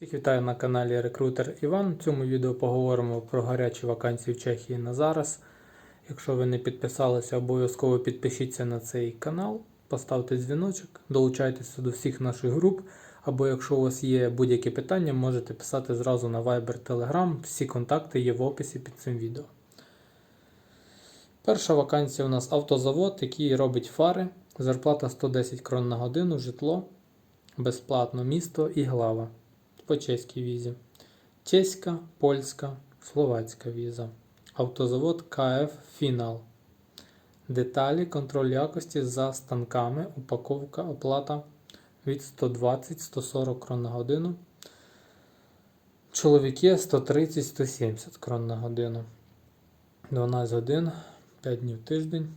Всіх вітаю на каналі Рекрутер Іван. В цьому відео поговоримо про гарячі вакансії в Чехії на зараз. Якщо ви не підписалися, обов'язково підпишіться на цей канал, поставте дзвіночок, долучайтеся до всіх наших груп. Або якщо у вас є будь-які питання, можете писати зразу на Viber Telegram. Всі контакти є в описі під цим відео. Перша вакансія у нас автозавод, який робить фари. Зарплата 110 крон на годину, житло, безплатно місто і глава по чеській візі. Чеська, польська, словацька віза. Автозавод КФ Фінал. Деталі, контроль якості за станками, упаковка, оплата від 120-140 крон на годину. Чоловіки 130-170 крон на годину. 12 годин, 5 днів тиждень.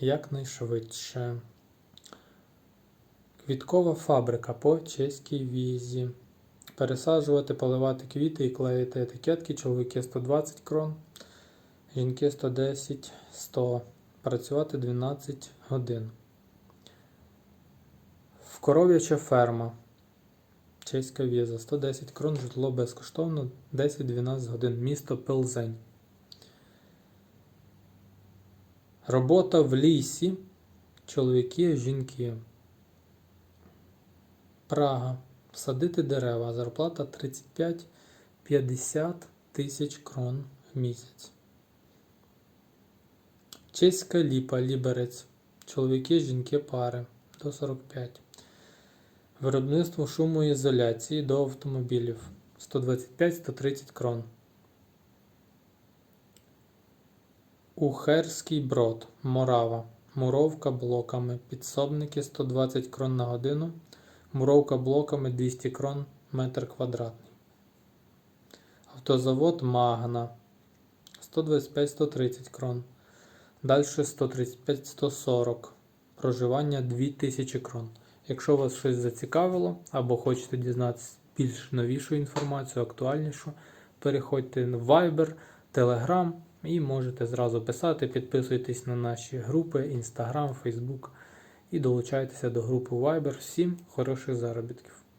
Якнайшвидше. Квіткова фабрика по чеській візі. Пересаджувати, поливати квіти і клеїти етикетки. Чоловіки 120 крон, жінки 110, 100. Працювати 12 годин. Вкоров'яча ферма. Чеська віза. 110 крон, житло безкоштовно, 10-12 годин. Місто Пилзень. Робота в лісі. Чоловіки, жінки. Прага. Садити дерева. Зарплата 35-50 тисяч крон в місяць. Чеська ліпа, ліберець. Чоловіки, жінки, пари до 45. Виробництво шумоізоляції до автомобілів 125-130 крон. Ухерський брод. Морава. Муровка блоками. Підсобники 120 крон на годину. Муровка блоками 200 крон метр квадратний. Автозавод Магна 125-130 крон. Далі 135-140. Проживання 2000 крон. Якщо вас щось зацікавило або хочете дізнатися більш новішу інформацію, актуальнішу, переходьте в Viber, Telegram і можете зразу писати, підписуйтесь на наші групи Instagram, Facebook і долучайтеся до групи Viber. Всім хороших заробітків!